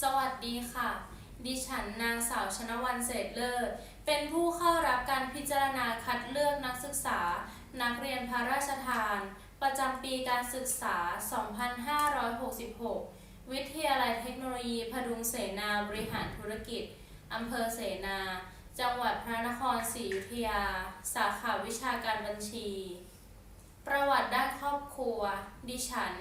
สวัสดีค่ะ ดิฉันนางสาวชนวันเศษเลิศ เป็นผู้เข้ารับการพิจารณาคัดเลือกนักศึกษา นักเรียนพระราชทาน ประจำปีการศึกษา 2566 วิทยาลัยเทคโนโลยีพดุงเสนาบริหารธุรกิจ อำเภอเสนา จังหวัดพระนครศรีอยุธยา สาขาวิชาการบัญชี ประวัติด้านครอบครัว ดิฉัน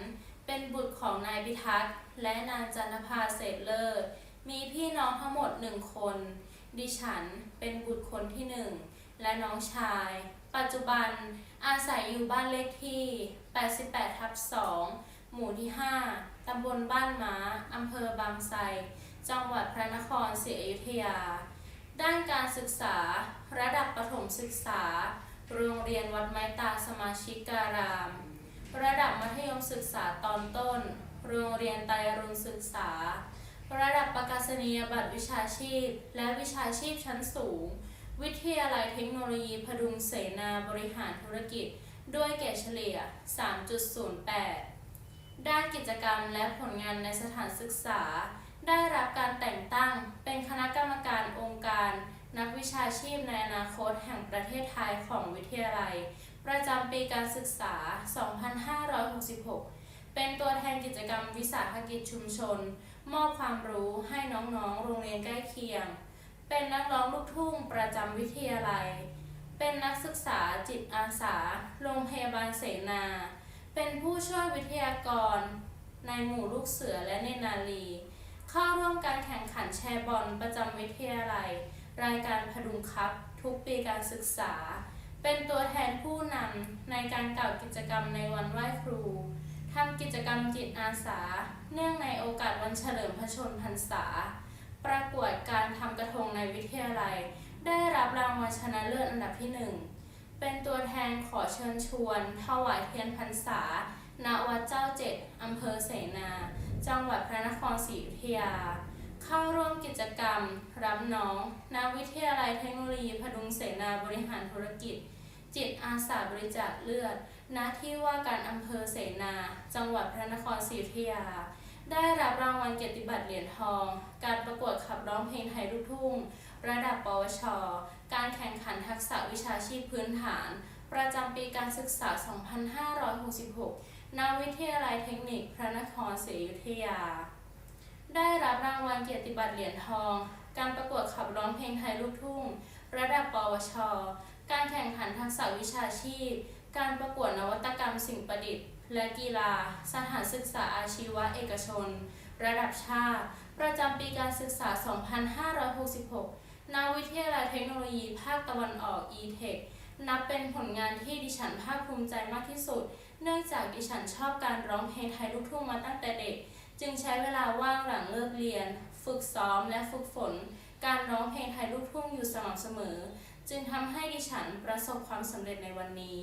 เป็นบุตรของนายพิทักษ์และนางจันทภาเศษเลิศมีพี่น้องทั้งหมดหนึ่งคน ดิฉันเป็นบุตรคนที่หนึ่งและน้องชาย ปัจจุบันอาศัยอยู่บ้านเลขที่ 88 ทับ 2 หมู่ที่ 5 ตำบลบ้านม้า อำเภอบางไทร จังหวัดพระนครศรีอยุธยา ด้านการศึกษา ระดับประถมศึกษา โรงเรียนวัดไม้ตาสมาชิกการาม ระดับมัธยมศึกษาตอนต้น โรงเรียนไตรรุณศึกษา ระดับประกาศนียบัตรวิชาชีพ และวิชาชีพชั้นสูง วิทยาลัยเทคโนโลยีพดุงเสนาบริหารธุรกิจ ด้วยเกรดเฉลี่ย 3.08 ด้านกิจกรรมและผลงานในสถานศึกษา ได้รับการแต่งตั้งเป็นคณะกรรมการองค์การ นักวิชาชีพในอนาคตแห่งประเทศไทยของวิทยาลัย ประจำปีการศึกษา 2566 เป็นตัวแทนกิจกรรมวิสาหกิจชุมชน มอบความรู้ให้น้องๆ โรงเรียนใกล้เคียง เป็นนักร้องลูกทุ่งประจำวิทยาลัย เป็นนักศึกษาจิตอาสา โรงพยาบาลเสนา เป็นผู้ช่วยวิทยากร ในหมู่ลูกเสือและเนนาลี เข้าร่วมการแข่งขันแชร์บอลประจำวิทยาลัย รายการพดุงคัพทุกปีการศึกษา เป็นตัวแทนผู้นำในการกล่าวกิจกรรมในวันไหว้ครูทำกิจกรรมจิตอาสา เนื่องในโอกาสวันเฉลิมพระชนพรรษา ประกวดการทำกระทงในวิทยาลัย ได้รับรางวัลชนะเลิศอันดับที่หนึ่งเป็นตัวแทนขอเชิญชวน ถวายเทียนพรรษา ณ วัดเจ้าเจ็ดอำเภอเสนา จังหวัดพระนครศรีอยุธยา เข้าร่วมกิจกรรม รับน้องณวิทยาลัยเทคโนโลยีพดุงเสนาบริหารธุรกิจ จิตอาสาบริจาคเลือดณที่ว่าการอำเภอเสนา จังหวัดพระนครศรีอยุธยา ได้รับรางวัลเกียรติบัตรเหรียญทอง การประกวดขับร้องเพลงไทยลูกทุ่ง ระดับปวช การแข่งขันทักษะวิชาชีพพื้นฐาน ประจำปีการศึกษา 2566ณวิทยาลัยเทคนิคพระนครศรีอยุธยา ได้รับรางวัลเกียรติบัตรเหรียญทอง การประกวดขับร้องเพลงไทยลูกทุ่ง ระดับปวช การแข่งขันทักษะวิชาชีพ การประกวดนวัตกรรมสิ่งประดิษฐ์ และกีฬา สถานศึกษาอาชีวะเอกชน ระดับชาติ ประจำปีการศึกษา 2566 ณ วิทยาลัยเทคโนโลยี ภาคตะวันออก e-tech นับเป็นผลงานที่ดิฉันภาคภูมิใจมากที่สุด เนื่องจากดิฉันชอบการร้องเพลงไทยลูกทุ่งมาตั้งแต่เด็ก จึงใช้เวลาว่างหลังเลิกเรียน ฝึกซ้อมและฝึกฝน การร้องเพลงไทยลูกทุ่งอยู่สม่ำเสมอ จึงทำให้ดิฉันประสบความสำเร็จในวันนี้